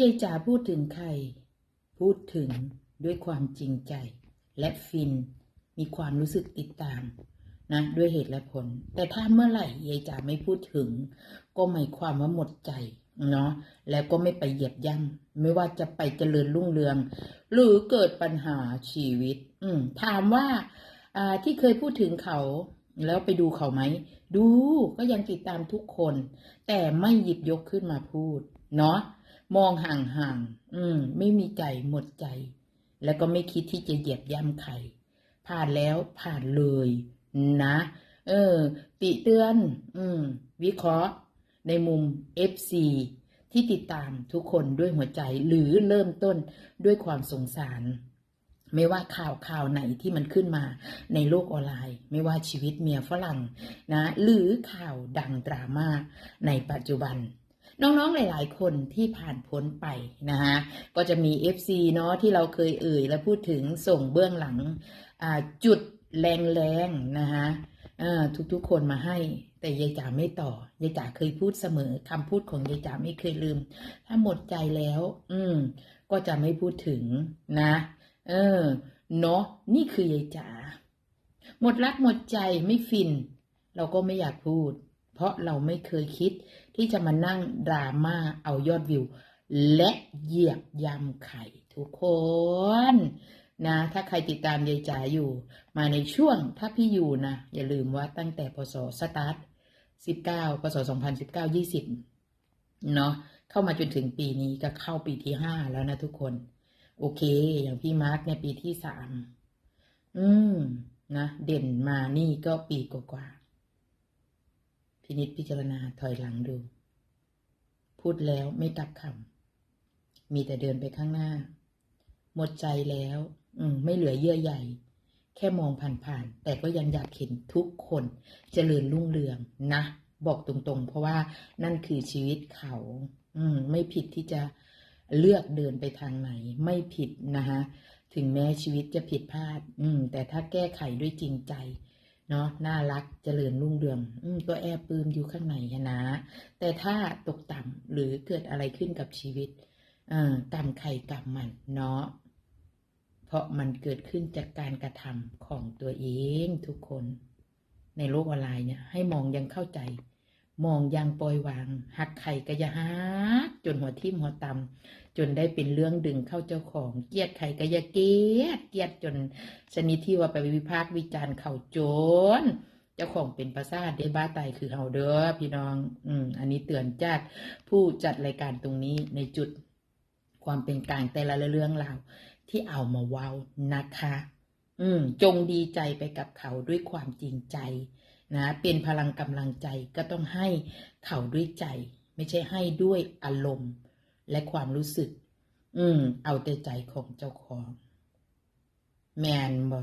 ยายจ๋าพูดถึงใคร พูดถึงด้วยความจริงใจ และฟิน มีความรู้สึกติดตามนะด้วยเหตุและผล แต่ถ้าเมื่อไหร่ยายจ๋าไม่พูดถึง ก็หมายความว่าหมดใจเนาะแล้วก็ไม่ไปเหยียบย่ำไม่ว่าจะไปเจริญรุ่งเรือง หรือเกิดปัญหาชีวิต อืมถามว่าอ่าที่เคยพูดถึงเขาแล้วไปดูเขาไหม ดูก็ยังติดตามทุกคน แต่ไม่หยิบยกขึ้นมาพูด เนาะ มองห่างๆ อืม ไม่มีใจหมดใจ แล้วก็ไม่คิดที่จะเหยียบย่ำใคร ผ่านแล้วผ่านเลย นะ เออ ติเตือน อืม วิเคราะห์ ในมุม FC ที่ติดตามทุกคนด้วยหัวใจหรือเริ่มต้นด้วยความสงสาร ไม่ว่าข่าวข่าวไหนที่มันขึ้นมาในโลกออนไลน์ ไม่ว่าชีวิตเมียฝรั่งนะ หรือข่าวดังดราม่าในปัจจุบัน น้องๆหลาย ๆ คนที่ผ่านพ้นไปนะฮะก็จะมี FC เนาะที่เราเคยเอ่ยและพูดถึงส่งเบื้องหลังจุดแรงๆนะฮะทุกๆคนมาให้แต่ยายจ๋าไม่ต่อยายจ๋าเคยพูดเสมอคำพูดของยายจ๋าไม่เคยลืม ถ้าหมดใจแล้ว อืม ก็จะไม่พูดถึงนะ เออ เนาะนี่คือยายจ๋าหมดรักหมดใจไม่ฟิน เราก็ไม่อยากพูด เพราะเราไม่เคยคิดที่จะมานั่งดราม่าเอายอดวิว และเหยียบยำไข่ทุกคนนะ ถ้าใครติดตามยายจ๋าอยู่ มาในช่วงถ้าพี่อยู่นะ อย่าลืมว่าตั้งแต่พศสตาร์ท19พศ2019 20เนาะเข้ามาจนถึงปีนี้ก็เข้าปีที่5แล้วนะทุกคน โอเค อย่างพี่มาร์กเนี่ยปีที่สามอืมนะ เด่นมานี่ก็ปีกว่าๆ พินิจพิจารณาถอยหลังดู พูดแล้วไม่กลับคำมีแต่เดินไปข้างหน้า หมดใจแล้ว อืม ไม่เหลือเยื่อใยแค่มองผ่านๆแต่ก็ยังอยากเห็นทุกคนเจริญรุ่งเรืองนะ บอกตรงๆ เพราะว่านั่นคือชีวิตเขา อืม ไม่ผิดที่จะเลือกเดินไปทางไหน ไม่ผิดนะคะถึงแม้ชีวิตจะผิดพลาด อืม แต่ถ้าแก้ไขด้วยจริงใจ เนาะน่ารักเจริญรุ่งเรืองอืมก็แอบปลื้มอยู่ข้างในนะ แต่ถ้าตกต่ำหรือเกิดอะไรขึ้นกับชีวิตเอ่อกรรมใครกรรมมันเนาะเพราะมันเกิดขึ้นจากการกระทำของตัวเองทุกคน ในโลกออนไลน์เนี่ยให้มองยังเข้าใจ มองอยังปล่อยวาง หักไข่กะยาฮักจนหัวทิ่มหัวตำจนได้เป็นเรื่องดึงเข้าเจ้าของ เกียดไข่กะยาเกียดเกียดจนชนิดที่ว่าไปวิพากษ์วิจารณ์เขาโจนเจ้าของเป็นประสาทได้บ้าไตคือเฮาเด้อพี่น้อง อืม อันนี้เตือนจากผู้จัดรายการตรงนี้ในจุดความเป็นกลางแต่ละเรื่องราวที่เอามาเว้านะคะ อืม จงดีใจไปกับเขาด้วยความจริงใจ นะเป็นพลังกำลังใจก็ต้องให้เขาด้วยใจ ไม่ใช่ให้ด้วยอารมณ์และความรู้สึก อืม เอาแต่ใจของเจ้าของ แมนบอ